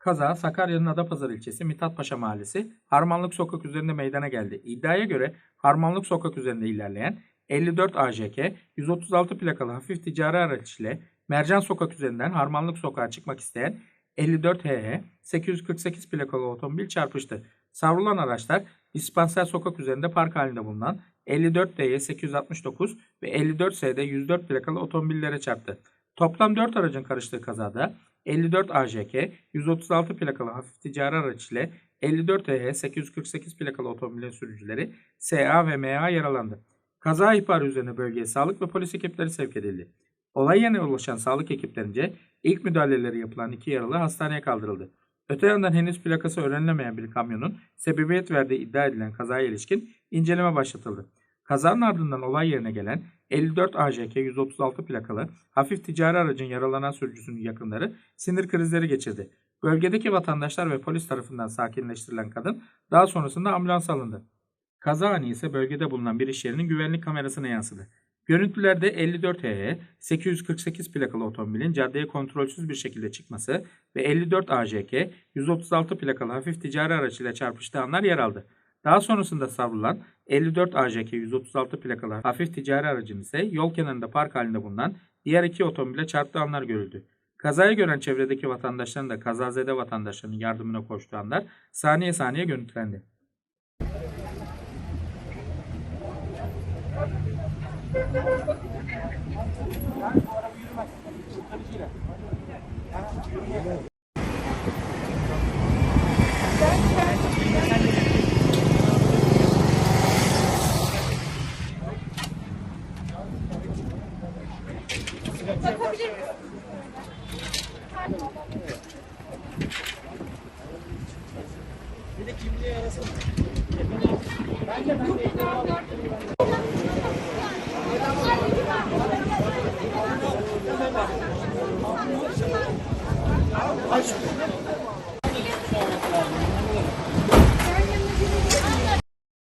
Kaza Sakarya'nın Adapazarı ilçesi Mithatpaşa Mahallesi Harmanlık Sokak üzerinde meydana geldi. İddiaya göre Harmanlık Sokak üzerinde ilerleyen 54 AJK 136 plakalı hafif ticari araç ile Mercan Sokak üzerinden Harmanlık Sokağa çıkmak isteyen 54 HH 848 plakalı otomobil çarpıştı. Savrulan araçlar dispanser sokak üzerinde park halinde bulunan 54 DY 869 ve 54 SD 104 plakalı otomobillere çarptı. Toplam 4 aracın karıştığı kazada 54 AJK 136 plakalı hafif ticari araç ile 54 EH 848 plakalı otomobilin sürücüleri SA ve MA yaralandı. Kaza ihbarı üzerine bölgeye sağlık ve polis ekipleri sevk edildi. Olay yerine ulaşan sağlık ekiplerince ilk müdahaleleri yapılan iki yaralı hastaneye kaldırıldı. Öte yandan henüz plakası öğrenilemeyen bir kamyonun sebebiyet verdiği iddia edilen kazaya ilişkin inceleme başlatıldı. Kazanın ardından olay yerine gelen 54 AJK 136 plakalı hafif ticari aracın yaralanan sürücüsünün yakınları sinir krizleri geçirdi. Bölgedeki vatandaşlar ve polis tarafından sakinleştirilen kadın daha sonrasında ambulans alındı. Kaza anı ise bölgede bulunan bir iş yerinin güvenlik kamerasına yansıdı. Görüntülerde 54 HH 848 plakalı otomobilin caddeye kontrolsüz bir şekilde çıkması ve 54 AJK 136 plakalı hafif ticari araç ile çarpıştığı anlar yer aldı. Daha sonrasında savrulan 54 AJK 136 plakalar hafif ticari aracın ise yol kenarında park halinde bulunan diğer iki otomobile çarptığı anlar görüldü. Kazayı gören çevredeki vatandaşların da kazazede vatandaşların yardımına koştuğu anlar saniye saniye görüntülendi. Thank you. Bir de kimliği arasın. Bence ben de